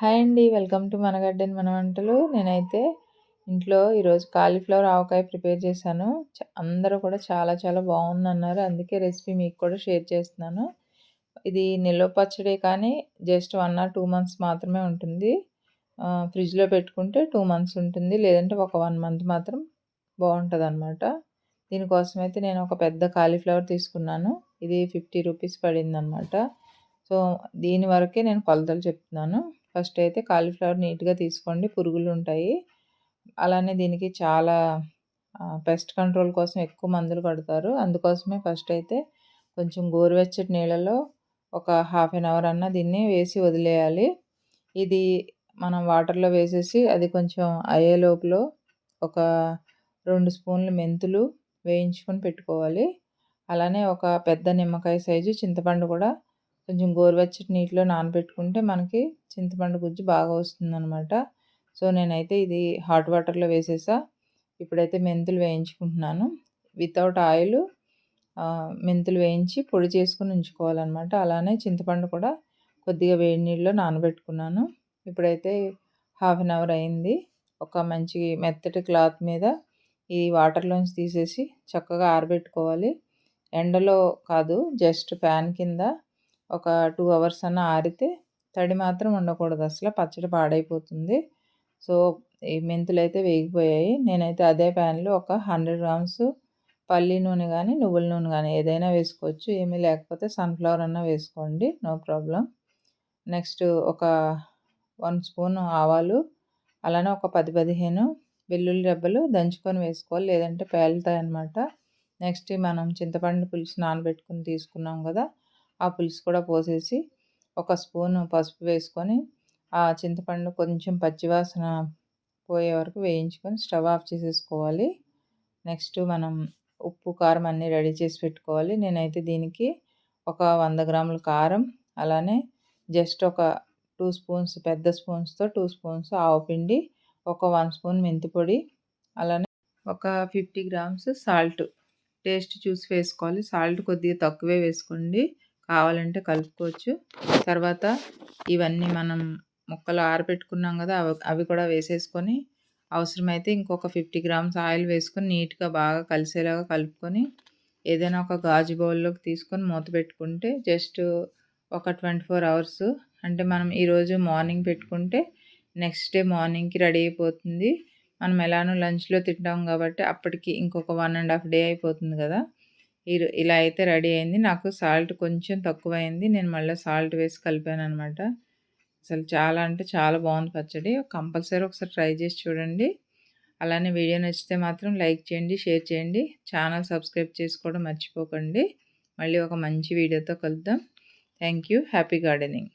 Hi అండి welcome to మన garden మన వంటలు. నేనైతే ఇంట్లో ఈరోజు కాలీఫ్లవర్ ఆవకాయ ప్రిపేర్ చేశాను. అందరూ కూడా చాలా చాలా బాగుందన్నారు. అందుకే రెసిపీ మీకు కూడా షేర్ చేస్తున్నాను. ఇది నిల్వ పచ్చడి కానీ just one or two months మాత్రమే ఉంటుంది. ఫ్రిడ్జ్లో పెట్టుకుంటే టూ మంత్స్ ఉంటుంది. లేదంటే ఒక వన్ మంత్ మాత్రం బాగుంటుంది అనమాట దీనికోసం అయితే నేను ఒక పెద్ద కాలీఫ్లవర్ తీసుకున్నాను. ఇది ఫిఫ్టీ రూపీస్ పడింది అనమాట సో దీని వరకే నేను కొలతలు చెప్తున్నాను. ఫస్ట్ అయితే కాలీఫ్లవర్ నీట్గా తీసుకోండి. పురుగులు ఉంటాయి. అలానే దీనికి చాలా పెస్ట్ కంట్రోల్ కోసం ఎక్కువ మందులు కడతారు అందుకోసమే ఫస్ట్ అయితే కొంచెం గోరువెచ్చటి నీళ్ళలో ఒక హాఫ్ అన్ అవర్ అన్న దీన్ని వేసి వదిలేయాలి. ఇది మనం వాటర్లో వేసేసి అది కొంచెం అయ్యే లోపల ఒక రెండు స్పూన్లు మెంతులు వేయించుకొని పెట్టుకోవాలి. అలానే ఒక పెద్ద నిమ్మకాయ సైజు చింతపండు కూడా కొంచెం గోరువెచ్చటి నీటిలో నానబెట్టుకుంటే మనకి చింతపండు గుజ్జు బాగా వస్తుందనమాట సో నేనైతే ఇది హాట్ వాటర్లో వేసేసా. ఇప్పుడైతే మెంతులు వేయించుకుంటున్నాను. వితౌట్ ఆయిల్ మెంతులు వేయించి పొడి చేసుకుని ఉంచుకోవాలన్నమాట. అలానే చింతపండు కూడా కొద్దిగా వేడి నీళ్ళలో నానబెట్టుకున్నాను. ఇప్పుడైతే హాఫ్ అన్ అవర్ అయింది. ఒక మంచి మెత్తటి క్లాత్ మీద ఈ వాటర్లోంచి తీసేసి చక్కగా ఆరబెట్టుకోవాలి. ఎండలో కాదు జస్ట్ ఫ్యాన్ కింద ఒక టూ అవర్స్ అన్న ఆరితే తడి మాత్రం ఉండకూడదు అసలు పచ్చడి పాడైపోతుంది. సో ఈ మెంతులు అయితే వేగిపోయాయి. నేనైతే అదే ప్యాన్లో ఒక హండ్రెడ్ గ్రామ్స్ పల్లి నూనె కానీ నువ్వుల నూనె కానీ ఏదైనా వేసుకోవచ్చు. ఏమీ లేకపోతే సన్ఫ్లవర్ అన్న వేసుకోండి. నో ప్రాబ్లం నెక్స్ట్ ఒక వన్ స్పూన్ ఆవాలు అలానే ఒక పది పదిహేను వెల్లుల్లి రెబ్బలు దంచుకొని వేసుకోవాలి. లేదంటే పేలుతాయి అన్నమాట నెక్స్ట్ మనం చింతపండు పులుసు నానబెట్టుకుని తీసుకున్నాం కదా ఆ పులుసు కూడా పోసేసి ఒక స్పూన్ పసుపు వేసుకొని ఆ చింతపండు కొంచెం పచ్చివాసన పోయే వరకు వేయించుకొని స్టవ్ ఆఫ్ చేసేసుకోవాలి. నెక్స్ట్ మనం ఉప్పు కారం అన్నీ రెడీ చేసి పెట్టుకోవాలి. నేనైతే దీనికి ఒక వంద గ్రాముల కారం అలానే జస్ట్ ఒక టూ స్పూన్స్ పెద్ద స్పూన్స్తో టూ స్పూన్స్ ఆవుపిండి ఒక వన్ స్పూన్ మెంతి పొడి అలానే ఒక ఫిఫ్టీ గ్రామ్స్ సాల్ట్. టేస్ట్ చూసి వేసుకోవాలి. సాల్ట్ కొద్దిగా తక్కువే వేసుకోండి. కావాలంటే కలుపుకోవచ్చు. తర్వాత ఇవన్నీ మనం ముక్కలు ఆరబెట్టుకున్నాం కదా అవి అవి కూడా వేసేసుకొని అవసరమైతే ఇంకొక ఫిఫ్టీ గ్రామ్స్ ఆయిల్ వేసుకొని నీట్గా బాగా కలిసేలాగా కలుపుకొని ఏదైనా ఒక గాజు బౌల్లోకి తీసుకొని మూత పెట్టుకుంటే జస్ట్ ఒక ట్వంటీ ఫోర్ అవర్స్. అంటే మనం ఈరోజు మార్నింగ్ పెట్టుకుంటే నెక్స్ట్ డే మార్నింగ్కి రెడీ అయిపోతుంది. మనం ఎలానో లంచ్లో తింటాం కాబట్టి అప్పటికి ఇంకొక వన్ అండ్ హాఫ్ డే అయిపోతుంది కదా. ఇలా అయితే రెడీ అయింది. నాకు సాల్ట్ కొంచెం తక్కువైంది. నేను మళ్ళీ సాల్ట్ వేసి కలిపాను అనమాట అసలు చాలా అంటే చాలా బాగుంది పచ్చడి. కంపల్సరీ ఒకసారి ట్రై చేసి చూడండి. అలానే వీడియో నచ్చితే మాత్రం లైక్ చేయండి షేర్ చేయండి. ఛానల్ సబ్స్క్రైబ్ చేసుకోవడం మర్చిపోకండి. మళ్ళీ ఒక మంచి వీడియోతో కలుద్దాం. Thank you. Happy gardening.